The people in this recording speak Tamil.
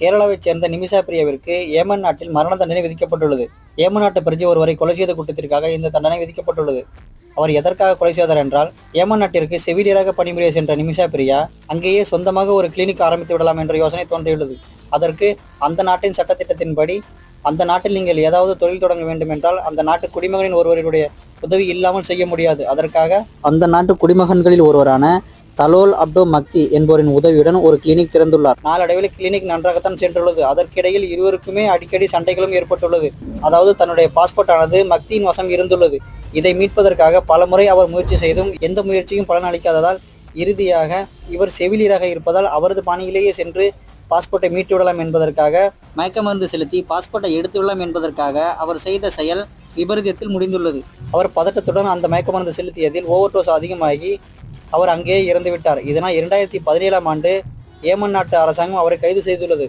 கேரளாவைச் சேர்ந்த நிமிஷா பிரியாவிற்கு ஏமன் நாட்டில் மரண தண்டனை விதிக்கப்பட்டுள்ளது. ஏமன் நாட்டு பிரஜை ஒருவரை கொலை செய்த குற்றத்திற்காக இந்த தண்டனை விதிக்கப்பட்டுள்ளது. அவர் எதற்காக கொலை செய்தார் என்றால் ஏமன் நாட்டிற்கு செவிலியராக பணிபுரிய சென்ற நிமிஷா பிரியா அங்கேயே சொந்தமாக ஒரு கிளினிக் ஆரம்பித்து விடலாம் என்ற யோசனை தோன்றியுள்ளது. அதற்கு அந்த நாட்டின் சட்டத்திட்டத்தின்படி அந்த நாட்டில் நீங்கள் ஏதாவது தொழில் தொடங்க வேண்டும் என்றால் அந்த நாட்டு குடிமகனின் ஒருவருடைய உதவி இல்லாமல் செய்ய முடியாது. அதற்காக அந்த நாட்டு குடிமகன்களில் ஒருவரான தலோல் அப்டோ மக்தி என்பவரின் உதவியுடன் ஒரு கிளினிக் திறந்துள்ளார். நாளடைவில் கிளினிக் நன்றாகத்தான் சென்றுள்ளது. அதற்கிடையில் இருவருக்குமே அடிக்கடி சண்டைகளும் ஏற்பட்டுள்ளது. அதாவது தன்னுடைய பாஸ்போர்ட் ஆனது மக்தியின் வசம் இருந்துள்ளது. இதை மீட்பதற்காக பலமுறை அவர் முயற்சி செய்தும் எந்த முயற்சியும் பலனளிக்காததால் இறுதியாக இவர் செவிலியராக இருப்பதால் அவரது பாணியிலேயே சென்று பாஸ்போர்ட்டை மீட்டு விடலாம் என்பதற்காக மயக்க மருந்து செலுத்தி பாஸ்போர்ட்டை எடுத்து விடலாம் என்பதற்காக அவர் செய்த செயல் விபரீதத்தில் முடிந்துள்ளது. அவர் பதட்டத்துடன் அந்த மயக்க மருந்து செலுத்தியதில் ஓவர் டோஸ் அதிகமாகி அவர் அங்கேயே இறந்து விட்டார் இதனால் இரண்டாயிரத்தி பதினேழாம் ஆண்டு ஏமன் நாட்டு அரசாங்கம் அவரை கைது செய்துள்ளது.